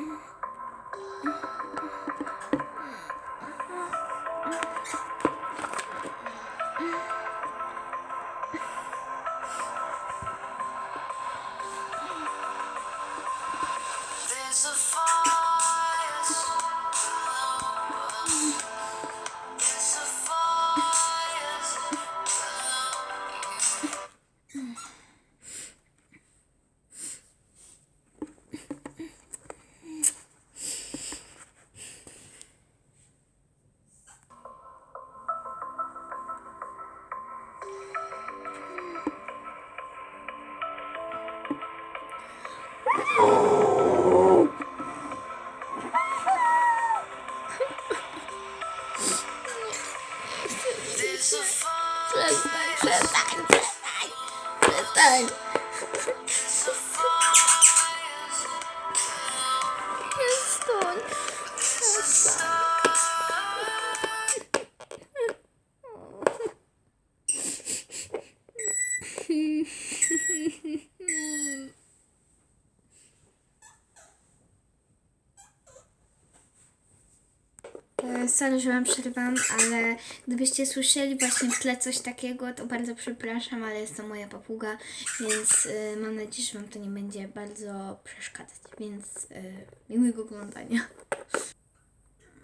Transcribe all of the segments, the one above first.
There's a fire. Przestań, przestań, przestań, przestań. Przestań, przestań. E, Sorry, że wam przerwam, ale gdybyście słyszeli właśnie w tle coś takiego, to bardzo przepraszam, ale jest to moja papuga, więc e, mam nadzieję, że wam to nie będzie bardzo przeszkadzać, więc e, miłego oglądania.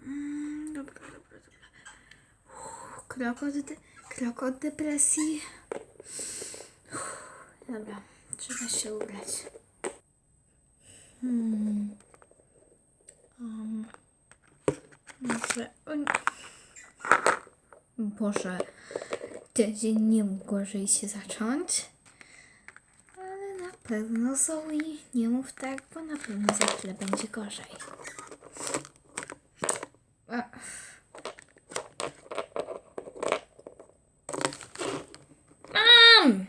Mm, Dobra, dobra, dobra. Uff, Krok od, de- krok od depresji. Uff, Dobra, trzeba się ubrać. Hmm. Um. Może. o nie- Boże, tydzień nie mógł gorzej się zacząć. Ale na pewno Zoe, nie mów tak, bo na pewno za chwilę będzie gorzej. Mam!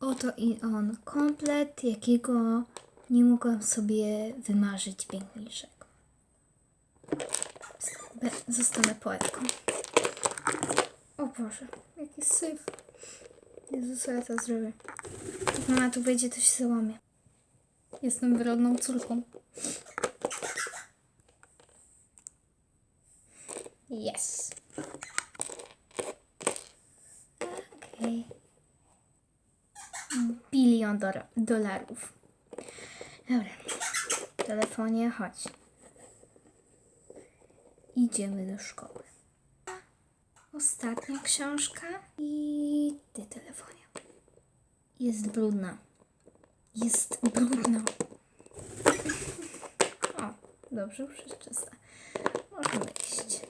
Oto i on, komplet, jakiego nie mogłam sobie wymarzyć piękniejszego. Zostanę poetką. O Boże, jaki syf. Jezu, co ja to zrobię? Jak mama tu wejdzie, to się załamie. Jestem wyrodną córką. Yes. Okej. Bilion dora- dolarów. Dobra. Telefonie, chodź. Idziemy do szkoły. Ostatnia książka i ty telefonie. Jest brudna. Jest brudna. O, dobrze, już jest czysta. Możemy iść.